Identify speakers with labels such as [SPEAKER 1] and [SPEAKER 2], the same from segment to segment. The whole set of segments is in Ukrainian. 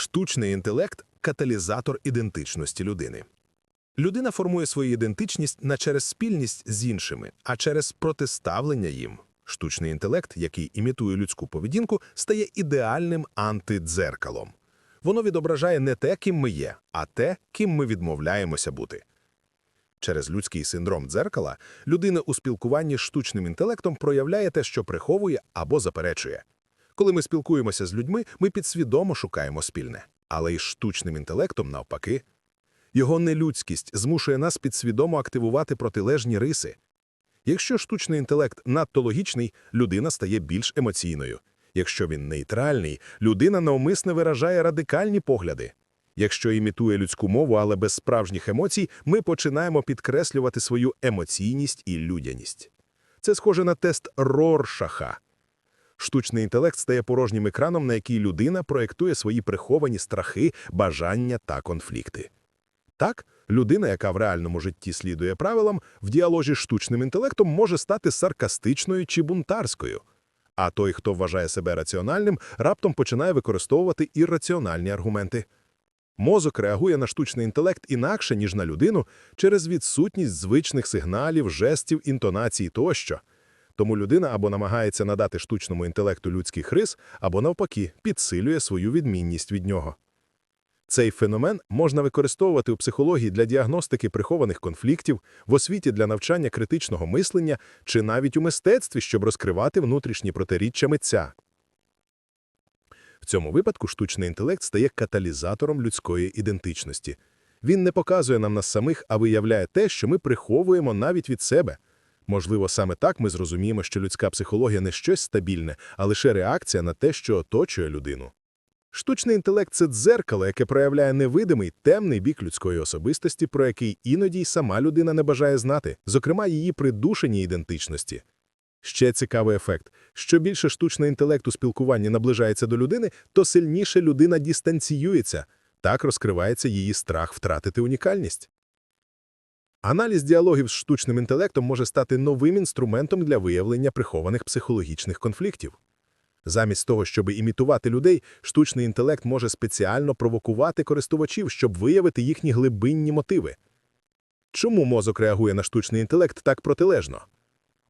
[SPEAKER 1] Штучний інтелект каталізатор ідентичності людини. Людина формує свою ідентичність не через спільність з іншими, а через протиставлення їм. Штучний інтелект, який імітує людську поведінку, стає ідеальним антидзеркалом. Воно відображає не те, ким ми є, а те, ким ми відмовляємося бути. Через людський синдром дзеркала людина у спілкуванні з штучним інтелектом проявляє те, що приховує або заперечує. Коли ми спілкуємося з людьми, ми підсвідомо шукаємо спільне. Але із штучним інтелектом, навпаки, його нелюдськість змушує нас підсвідомо активувати протилежні риси. Якщо штучний інтелект надто логічний, людина стає більш емоційною. Якщо він нейтральний, людина навмисне виражає радикальні погляди. Якщо імітує людську мову, але без справжніх емоцій, ми починаємо підкреслювати свою емоційність і людяність. Це схоже на тест Роршаха. Штучний інтелект стає порожнім екраном, на який людина проєктує свої приховані страхи, бажання та конфлікти. Так, людина, яка в реальному житті слідує правилам, в діалозі з штучним інтелектом може стати саркастичною чи бунтарською. А той, хто вважає себе раціональним, раптом починає використовувати ірраціональні аргументи. Мозок реагує на штучний інтелект інакше, ніж на людину, через відсутність звичних сигналів, жестів, інтонацій тощо. Тому людина або намагається надати штучному інтелекту людських рис, або навпаки підсилює свою відмінність від нього. Цей феномен можна використовувати у психології для діагностики прихованих конфліктів, в освіті для навчання критичного мислення чи навіть у мистецтві, щоб розкривати внутрішні протиріччя митця. В цьому випадку штучний інтелект стає каталізатором людської ідентичності. Він не показує нам нас самих, а виявляє те, що ми приховуємо навіть від себе. Можливо, саме так ми зрозуміємо, що людська психологія не щось стабільне, а лише реакція на те, що оточує людину. Штучний інтелект це дзеркало, яке проявляє невидимий, темний бік людської особистості, про який іноді й сама людина не бажає знати, зокрема її придушеній ідентичності. Ще цікавий ефект. Що більше штучний інтелект у спілкуванні наближається до людини, то сильніше людина дистанціюється. Так розкривається її страх втратити унікальність. Аналіз діалогів з штучним інтелектом може стати новим інструментом для виявлення прихованих психологічних конфліктів. Замість того, щоб імітувати людей, штучний інтелект може спеціально провокувати користувачів, щоб виявити їхні глибинні мотиви. Чому мозок реагує на штучний інтелект так протилежно?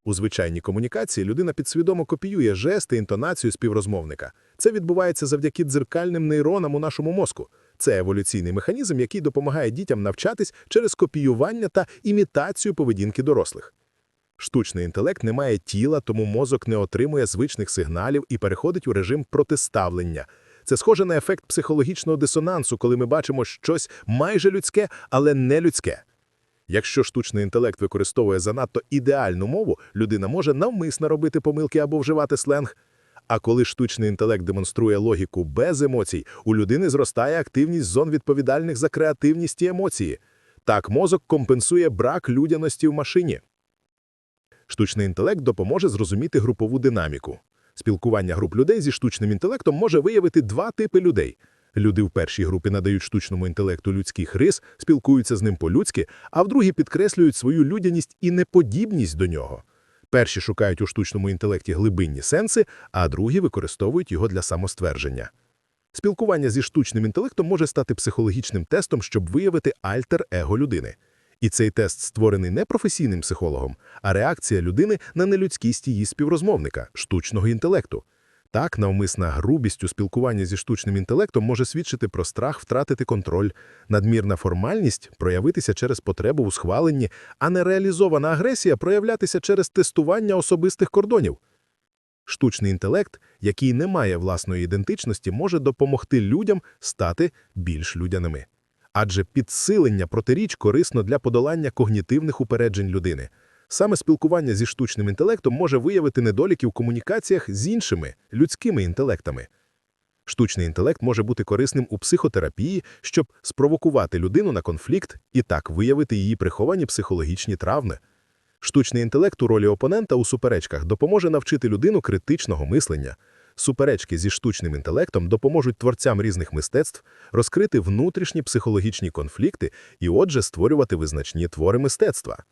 [SPEAKER 1] У звичайній комунікації людина підсвідомо копіює жести, інтонацію співрозмовника. Це відбувається завдяки дзеркальним нейронам у нашому мозку. Це еволюційний механізм, який допомагає дітям навчатись через копіювання та імітацію поведінки дорослих. Штучний інтелект не має тіла, тому мозок не отримує звичних сигналів і переходить у режим протиставлення. Це схоже на ефект психологічного дисонансу, коли ми бачимо щось майже людське, але не людське. Якщо штучний інтелект використовує занадто ідеальну мову, людина може навмисно робити помилки або вживати сленг. А коли штучний інтелект демонструє логіку без емоцій, у людини зростає активність зон відповідальних за креативність і емоції. Так мозок компенсує брак людяності в машині. Штучний інтелект допоможе зрозуміти групову динаміку. Спілкування груп людей зі штучним інтелектом може виявити два типи людей. Люди в першій групі надають штучному інтелекту людських рис, спілкуються з ним по-людськи, а в другій підкреслюють свою людяність і неподібність до нього. Перші шукають у штучному інтелекті глибинні сенси, а другі використовують його для самоствердження. Спілкування зі штучним інтелектом може стати психологічним тестом, щоб виявити альтер-его людини. І цей тест створений не професійним психологом, а реакція людини на нелюдськість її співрозмовника, штучного інтелекту. Так, навмисна грубість у спілкуванні зі штучним інтелектом може свідчити про страх втратити контроль, надмірна формальність проявитися через потребу у схваленні, а нереалізована агресія проявлятися через тестування особистих кордонів. Штучний інтелект, який не має власної ідентичності, може допомогти людям стати більш людяними. Адже підсилення протиріч корисно для подолання когнітивних упереджень людини. Саме спілкування зі штучним інтелектом може виявити недоліки в комунікаціях з іншими людськими інтелектами. Штучний інтелект може бути корисним у психотерапії, щоб спровокувати людину на конфлікт і так виявити її приховані психологічні травми. Штучний інтелект у ролі опонента у суперечках допоможе навчити людину критичного мислення. Суперечки зі штучним інтелектом допоможуть творцям різних мистецтв розкрити внутрішні психологічні конфлікти і, отже, створювати визначні твори мистецтва.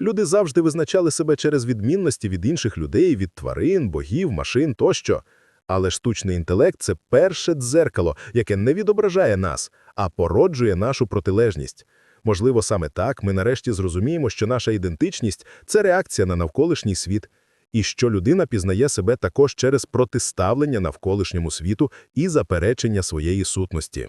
[SPEAKER 1] Люди завжди визначали себе через відмінності від інших людей, від тварин, богів, машин тощо. Але штучний інтелект – це перше дзеркало, яке не відображає нас, а породжує нашу протилежність. Можливо, саме так ми нарешті зрозуміємо, що наша ідентичність – це реакція на навколишній світ, і що людина пізнає себе також через протиставлення навколишньому світу і заперечення своєї сутності.